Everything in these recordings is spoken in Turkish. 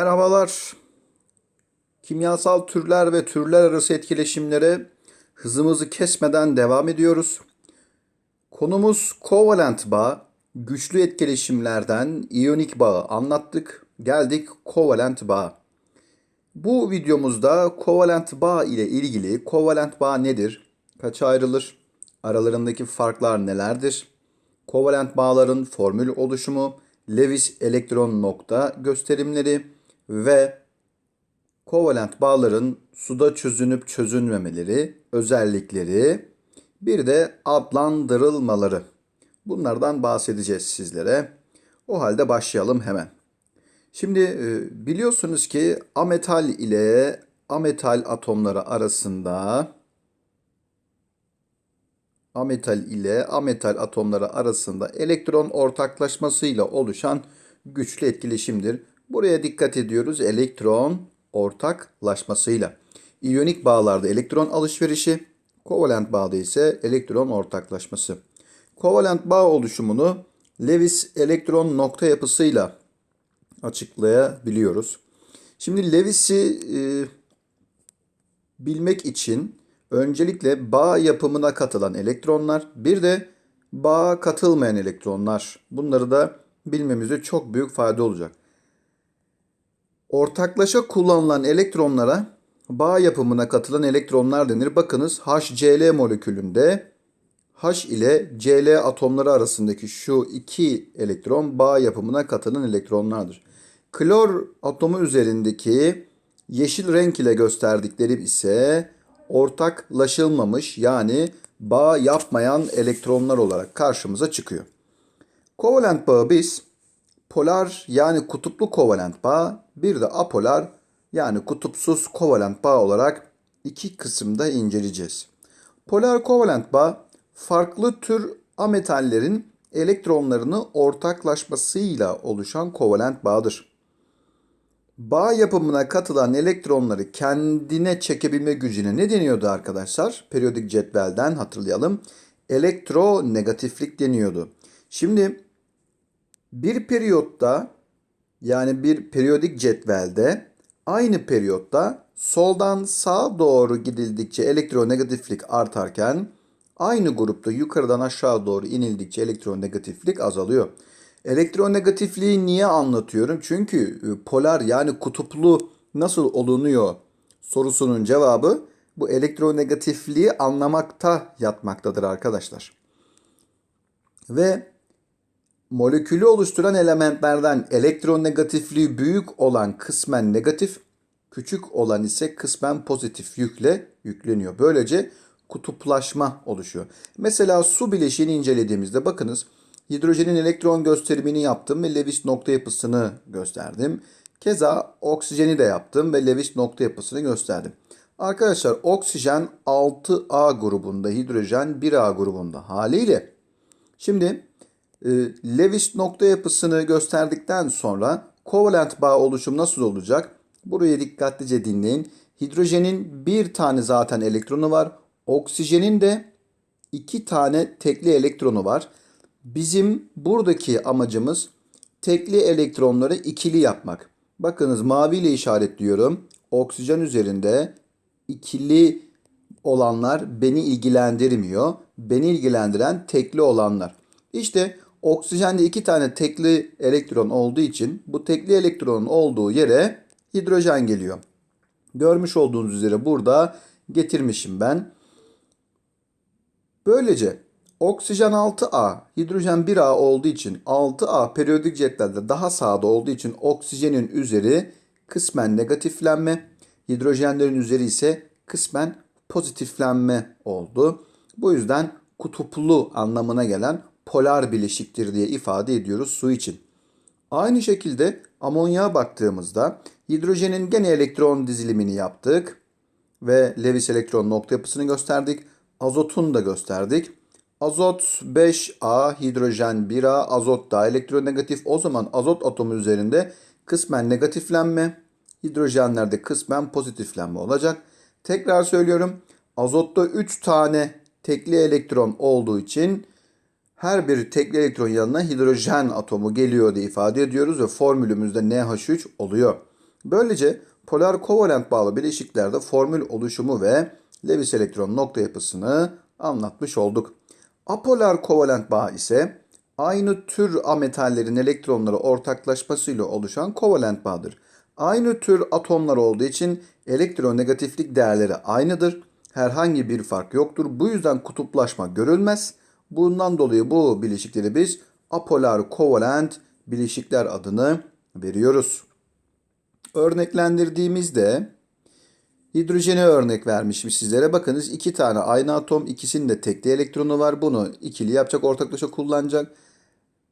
Merhabalar. Kimyasal türler ve türler arası etkileşimlere hızımızı kesmeden devam ediyoruz. Konumuz kovalent bağ. Güçlü etkileşimlerden iyonik bağı anlattık. Geldik kovalent bağ. Bu videomuzda kovalent bağ ile ilgili kovalent bağ nedir? Kaça ayrılır? Aralarındaki farklar nelerdir? Kovalent bağların formül oluşumu, Lewis elektron nokta gösterimleri ve kovalent bağların suda çözünüp çözünmemeleri, özellikleri, bir de adlandırılmaları. Bunlardan bahsedeceğiz sizlere. O halde başlayalım hemen. Şimdi e, biliyorsunuz ki ametal ile ametal atomları arasında ametal ile ametal atomları arasında elektron ortaklaşmasıyla oluşan güçlü etkileşimdir. Buraya dikkat ediyoruz. Elektron ortaklaşmasıyla. İyonik bağlarda elektron alışverişi, kovalent bağda ise elektron ortaklaşması. Kovalent bağ oluşumunu Lewis elektron nokta yapısıyla açıklayabiliyoruz. Şimdi Lewis'i e, bilmek için öncelikle bağ yapımına katılan elektronlar, bir de bağa katılmayan elektronlar. Bunları da bilmemize çok büyük fayda olacak. Ortaklaşa kullanılan elektronlara bağ yapımına katılan elektronlar denir. Bakınız HCl molekülünde H ile Cl atomları arasındaki şu iki elektron bağ yapımına katılan elektronlardır. Klor atomu üzerindeki yeşil renk ile gösterdikleri ise ortaklaşılmamış yani bağ yapmayan elektronlar olarak karşımıza çıkıyor. Kovalent bağı biz polar yani kutuplu kovalent bağ bir de apolar yani kutupsuz kovalent bağ olarak iki kısımda inceleyeceğiz. Polar kovalent bağ farklı tür ametallerin elektronlarını ortaklaşmasıyla oluşan kovalent bağdır. Bağ yapımına katılan elektronları kendine çekebilme gücüne ne deniyordu arkadaşlar? Periyodik cetvelden hatırlayalım. Elektronegatiflik deniyordu. Şimdi bir periyotta yani bir periyodik cetvelde aynı periyotta soldan sağa doğru gidildikçe elektronegatiflik artarken aynı grupta yukarıdan aşağı doğru inildikçe elektronegatiflik azalıyor. Elektronegatifliği niye anlatıyorum? Çünkü e, polar yani kutuplu nasıl olunuyor sorusunun cevabı bu elektronegatifliği anlamakta yatmaktadır arkadaşlar. Ve molekülü oluşturan elementlerden elektronegatifliği büyük olan kısmen negatif, küçük olan ise kısmen pozitif yükle yükleniyor. Böylece kutuplaşma oluşuyor. Mesela su bileşiğini incelediğimizde bakınız hidrojenin elektron gösterimini yaptım ve Lewis nokta yapısını gösterdim. Keza oksijeni de yaptım ve Lewis nokta yapısını gösterdim. Arkadaşlar oksijen 6A grubunda, hidrojen 1A grubunda haliyle. Şimdi Lewis nokta yapısını gösterdikten sonra kovalent bağ oluşum nasıl olacak? Burayı dikkatlice dinleyin. Hidrojenin bir tane zaten elektronu var. Oksijenin de iki tane tekli elektronu var. Bizim buradaki amacımız tekli elektronları ikili yapmak. Bakınız mavi ile işaretliyorum. Oksijen üzerinde ikili olanlar beni ilgilendirmiyor. Beni ilgilendiren tekli olanlar. İşte oksijende iki tane tekli elektron olduğu için bu tekli elektronun olduğu yere hidrojen geliyor. Görmüş olduğunuz üzere burada getirmişim ben. Böylece oksijen 6A, hidrojen 1A olduğu için 6A periyodik cetvelde daha sağda olduğu için oksijenin üzeri kısmen negatiflenme, hidrojenlerin üzeri ise kısmen pozitiflenme oldu. Bu yüzden kutuplu anlamına gelen polar bileşiktir diye ifade ediyoruz su için. Aynı şekilde amonyağa baktığımızda hidrojenin gene elektron dizilimini yaptık ve Lewis elektron nokta yapısını gösterdik. Azotun da gösterdik. Azot 5A, hidrojen 1A, azot da elektronegatif. O zaman azot atomu üzerinde kısmen negatiflenme, hidrojenlerde kısmen pozitiflenme olacak. Tekrar söylüyorum. Azotta 3 tane tekli elektron olduğu için her bir tekli elektron yanına hidrojen atomu geliyor diye ifade ediyoruz ve formülümüzde NH3 oluyor. Böylece polar kovalent bağlı bileşiklerde formül oluşumu ve Lewis elektron nokta yapısını anlatmış olduk. Apolar kovalent bağ ise aynı tür ametallerin elektronları ortaklaşmasıyla oluşan kovalent bağdır. Aynı tür atomlar olduğu için elektronegatiflik değerleri aynıdır. Herhangi bir fark yoktur. Bu yüzden kutuplaşma görülmez. Bundan dolayı bu bileşikleri biz apolar kovalent bileşikler adını veriyoruz. Örneklendirdiğimizde hidrojeni örnek vermişim sizlere. Bakınız iki tane aynı atom, ikisinin de tekli elektronu var. Bunu ikili yapacak, ortaklaşa kullanacak.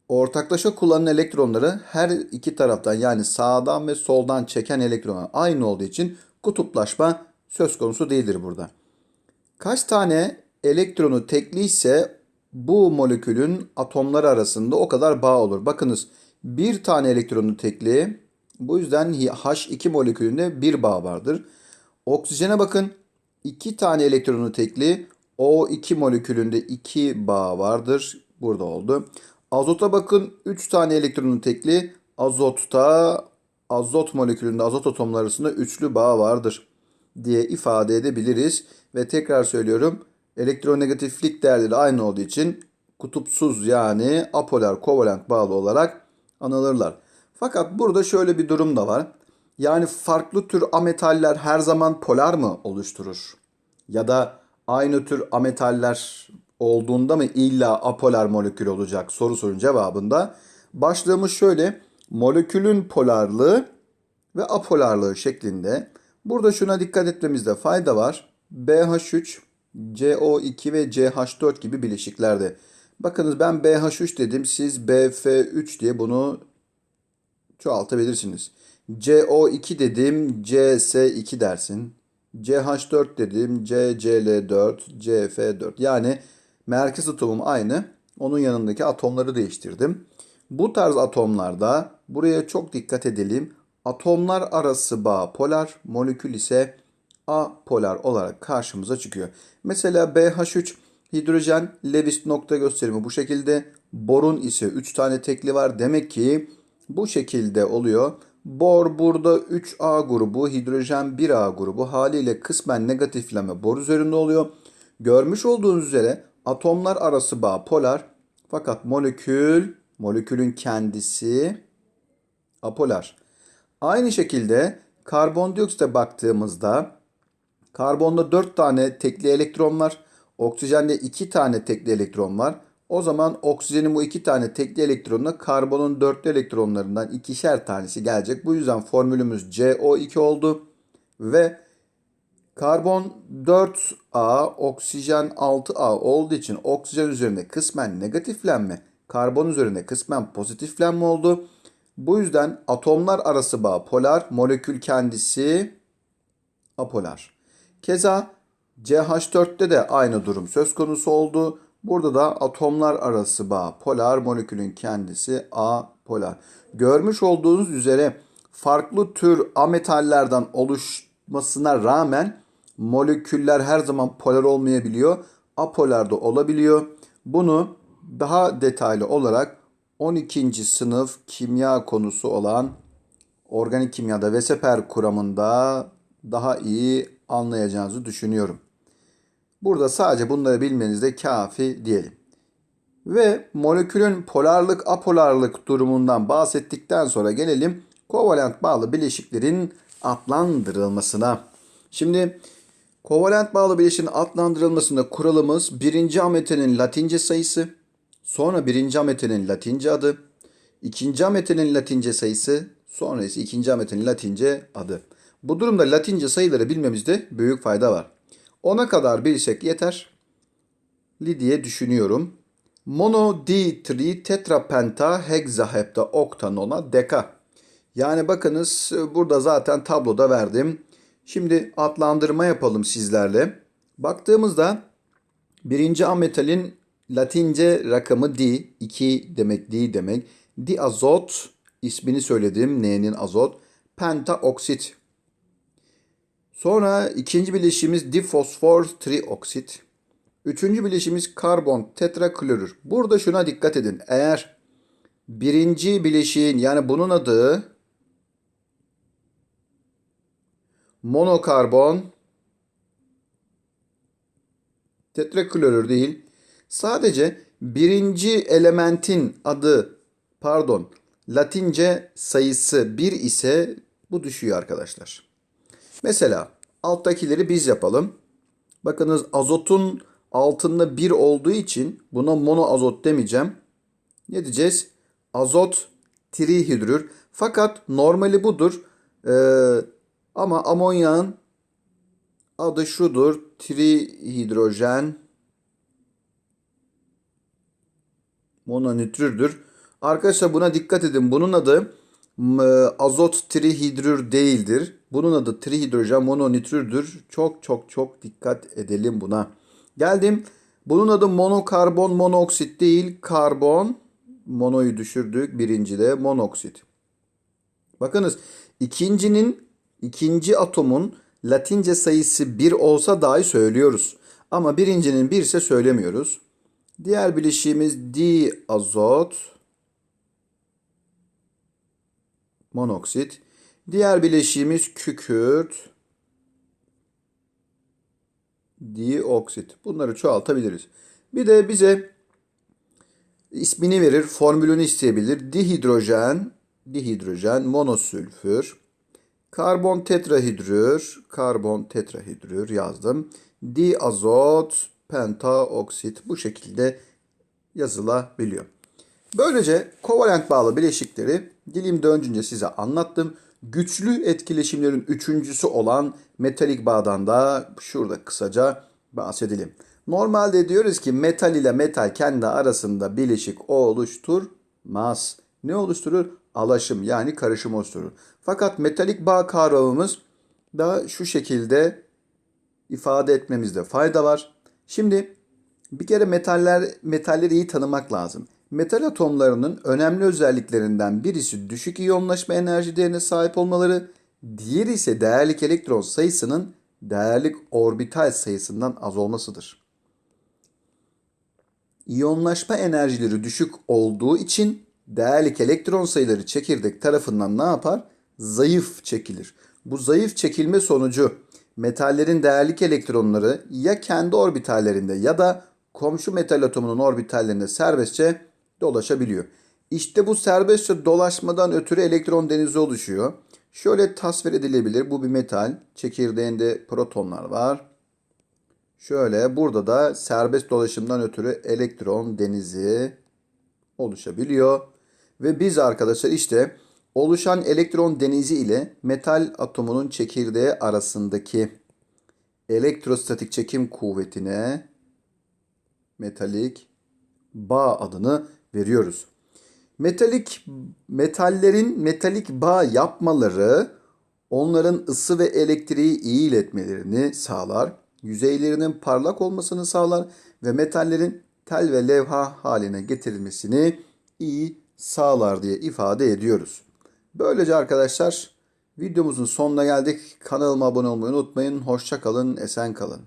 Ortaklaşa kullanılan elektronları her iki taraftan yani sağdan ve soldan çeken elektronlar aynı olduğu için kutuplaşma söz konusu değildir burada. Kaç tane elektronu tekli ise bu molekülün atomları arasında o kadar bağ olur. Bakınız bir tane elektronu tekli bu yüzden H2 molekülünde bir bağ vardır. Oksijene bakın iki tane elektronu tekli O2 molekülünde iki bağ vardır. Burada oldu. Azota bakın 3 tane elektronu tekli azotta azot molekülünde azot atomları arasında üçlü bağ vardır diye ifade edebiliriz. Ve tekrar söylüyorum elektronegatiflik değerleri aynı olduğu için kutupsuz yani apolar kovalent bağlı olarak anılırlar. Fakat burada şöyle bir durum da var. Yani farklı tür ametaller her zaman polar mı oluşturur? Ya da aynı tür ametaller olduğunda mı illa apolar molekül olacak soru sorun cevabında başlığımız şöyle molekülün polarlığı ve apolarlığı şeklinde. Burada şuna dikkat etmemizde fayda var. BH3, CO2 ve CH4 gibi bileşiklerde. Bakınız ben BH3 dedim siz BF3 diye bunu çoğaltabilirsiniz. CO2 dedim CS2 dersin. CH4 dedim CCl4, CF4. Yani merkez atomum aynı. Onun yanındaki atomları değiştirdim. Bu tarz atomlarda buraya çok dikkat edelim. Atomlar arası bağ polar, molekül ise apolar olarak karşımıza çıkıyor. Mesela BH3 hidrojen Lewis nokta gösterimi bu şekilde. Borun ise 3 tane tekli var. Demek ki bu şekilde oluyor. Bor burada 3A grubu, hidrojen 1A grubu haliyle kısmen negatifleme bor üzerinde oluyor. Görmüş olduğunuz üzere atomlar arası bağ polar fakat molekül, molekülün kendisi apolar. Aynı şekilde karbondioksite baktığımızda karbonda 4 tane tekli elektron var. Oksijende 2 tane tekli elektron var. O zaman oksijenin bu iki tane tekli elektronuna karbonun dörtlü elektronlarından ikişer tanesi gelecek. Bu yüzden formülümüz CO2 oldu. Ve karbon 4A, oksijen 6A olduğu için oksijen üzerinde kısmen negatiflenme, karbon üzerinde kısmen pozitiflenme oldu. Bu yüzden atomlar arası bağ polar, molekül kendisi apolar. Keza CH4'te de aynı durum söz konusu oldu. Burada da atomlar arası bağ polar, molekülün kendisi apolar. Görmüş olduğunuz üzere farklı tür ametallerden oluşmasına rağmen moleküller her zaman polar olmayabiliyor. Apolar da olabiliyor. Bunu daha detaylı olarak 12. sınıf kimya konusu olan organik kimyada Weseper kuramında daha iyi anlayacağınızı düşünüyorum. Burada sadece bunları bilmeniz de kafi diyelim. Ve molekülün polarlık apolarlık durumundan bahsettikten sonra gelelim kovalent bağlı bileşiklerin adlandırılmasına. Şimdi kovalent bağlı bileşiğin adlandırılmasında kuralımız birinci ametenin latince sayısı, sonra birinci ametenin latince adı, ikinci ametenin latince sayısı, sonra ise ikinci ametenin latince adı. Bu durumda latince sayıları bilmemizde büyük fayda var. Ona kadar bilsek yeter. diye düşünüyorum. Mono di tri tetrapenta hexahepta oktanona deka. Yani bakınız burada zaten tabloda verdim. Şimdi adlandırma yapalım sizlerle. Baktığımızda birinci ametalin latince rakamı di, 2 demek di demek. Diazot ismini söyledim. N'nin azot. Pentaoksit Sonra ikinci bileşiğimiz difosfor trioksit. Üçüncü bileşiğimiz karbon tetraklorür. Burada şuna dikkat edin. Eğer birinci bileşiğin yani bunun adı monokarbon tetraklorür değil. Sadece birinci elementin adı pardon Latince sayısı 1 ise bu düşüyor arkadaşlar. Mesela alttakileri biz yapalım. Bakınız azotun altında 1 olduğu için buna monoazot demeyeceğim. Ne diyeceğiz? Azot trihidrür. Fakat normali budur. Ee, ama amonyağın adı şudur. Trihidrojen mononitrürdür. Arkadaşlar buna dikkat edin. Bunun adı m, azot trihidrür değildir. Bunun adı trihidrojen mononitrürdür. Çok çok çok dikkat edelim buna. Geldim. Bunun adı monokarbon monoksit değil. Karbon monoyu düşürdük. Birincide monoksit. Bakınız ikincinin ikinci atomun latince sayısı 1 olsa dahi söylüyoruz. Ama birincinin 1 ise söylemiyoruz. Diğer bileşiğimiz diazot monoksit. Diğer bileşiğimiz kükürt dioksit. Bunları çoğaltabiliriz. Bir de bize ismini verir, formülünü isteyebilir. Dihidrojen, dihidrojen, monosülfür, karbon tetrahidrür, karbon tetrahidrür yazdım. Diazot, pentaoksit bu şekilde yazılabiliyor. Böylece kovalent bağlı bileşikleri dilim döndüğünce size anlattım. Güçlü etkileşimlerin üçüncüsü olan metalik bağdan da şurada kısaca bahsedelim. Normalde diyoruz ki metal ile metal kendi arasında bileşik oluşturmaz. Ne oluşturur? Alaşım yani karışım oluşturur. Fakat metalik bağ kavramımız da şu şekilde ifade etmemizde fayda var. Şimdi bir kere metaller metalleri iyi tanımak lazım. Metal atomlarının önemli özelliklerinden birisi düşük iyonlaşma enerji değerine sahip olmaları, diğeri ise değerlik elektron sayısının değerlik orbital sayısından az olmasıdır. İyonlaşma enerjileri düşük olduğu için değerlik elektron sayıları çekirdek tarafından ne yapar? Zayıf çekilir. Bu zayıf çekilme sonucu metallerin değerlik elektronları ya kendi orbitallerinde ya da komşu metal atomunun orbitallerinde serbestçe dolaşabiliyor. İşte bu serbestçe dolaşmadan ötürü elektron denizi oluşuyor. Şöyle tasvir edilebilir. Bu bir metal. Çekirdeğinde protonlar var. Şöyle burada da serbest dolaşımdan ötürü elektron denizi oluşabiliyor. Ve biz arkadaşlar işte oluşan elektron denizi ile metal atomunun çekirdeği arasındaki elektrostatik çekim kuvvetine metalik bağ adını veriyoruz. Metalik metallerin metalik bağ yapmaları onların ısı ve elektriği iyi iletmelerini sağlar. Yüzeylerinin parlak olmasını sağlar ve metallerin tel ve levha haline getirilmesini iyi sağlar diye ifade ediyoruz. Böylece arkadaşlar videomuzun sonuna geldik. Kanalıma abone olmayı unutmayın. Hoşça kalın, esen kalın.